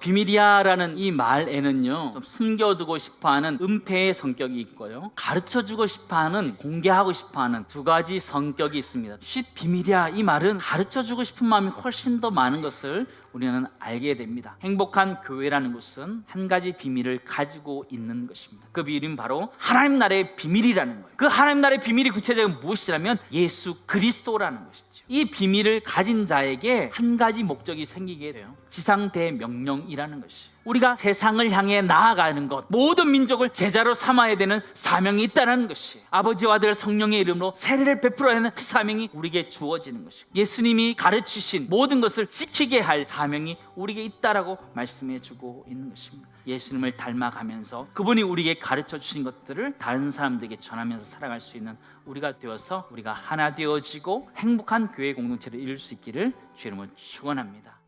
비밀이야라는 이 말에는요, 좀 숨겨두고 싶어하는 은폐의 성격이 있고요, 가르쳐주고 싶어하는 공개하고 싶어하는 두 가지 성격이 있습니다. 쉿 비밀이야 이 말은 가르쳐주고 싶은 마음이 훨씬 더 많은 것을 우리는 알게 됩니다. 행복한 교회라는 것은 한 가지 비밀을 가지고 있는 것입니다. 그 비밀은 바로 하나님 나라의 비밀이라는 거예요. 그 하나님 나라의 비밀이 구체적으로 무엇이라면 예수 그리스도라는 것이죠. 이 비밀을 가진 자에게 한 가지 목적이 생기게 돼요. 지상대 명령 이라는 것이. 우리가 세상을 향해 나아가는 것, 모든 민족을 제자로 삼아야 되는 사명이 있다는 것이 아버지와 아들 성령의 이름으로 세례를 베풀어야 하는 그 사명이 우리에게 주어지는 것이고 예수님이 가르치신 모든 것을 지키게 할 사명이 우리에게 있다라고 말씀해 주고 있는 것입니다. 예수님을 닮아가면서 그분이 우리에게 가르쳐 주신 것들을 다른 사람들에게 전하면서 살아갈 수 있는 우리가 되어서 우리가 하나 되어지고 행복한 교회 공동체를 이룰 수 있기를 이름으로 축원합니다.